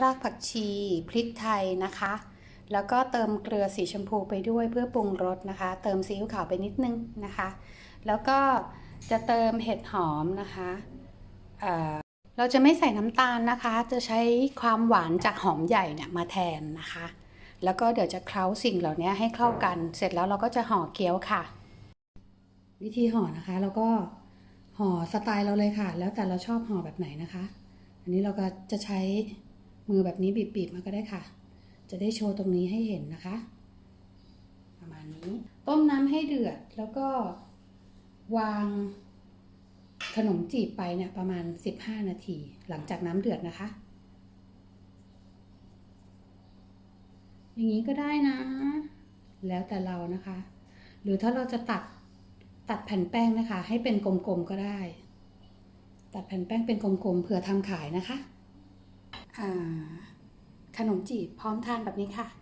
รากผักชี พริกไทยนะคะ แล้วก็เติมเกลือสีชมพูไปด้วยเพื่อปรุงรสนะคะ เติมซีอิ๊วขาวไปนิดนึงนะคะ แล้วก็จะเติมเห็ดหอมนะคะเเราจะไม่ใส่น้ำตาลนะคะ จะใช้ความหวานจากหอมใหญ่เนี่ยมาแทนนะคะ แล้วก็เดี๋ยวจะเคล้าสิ่งเหล่านี้ให้เข้ากัน เสร็จแล้วเราก็จะห่อเกี๊ยวค่ะ วิธีห่อนะคะแล้วก็ห่อสไตล์เราเลยค่ะ แล้วแต่เราชอบห่อแบบไหนนะคะ อันนี้เราก็จะใช้ มือแบบนี้บีบๆมาก็ได้ค่ะ จะได้โชว์ตรงนี้ให้เห็นนะคะ ประมาณนี้ ต้มน้ำให้เดือดแล้วก็วางขนมจีบไปเนี่ยประมาณ 15 นาที หลังจากน้ำเดือดนะคะ อย่างนี้ก็ได้นะ แล้วแต่เรานะคะ หรือถ้าเราจะตัดตัดแผ่นแป้งนะคะ ให้เป็นกลมๆก็ได้ ตัดแผ่นแป้งเป็นกลมๆเผื่อทำขายนะคะ อ่า ขนมจีบพร้อมทานแบบนี้ค่ะ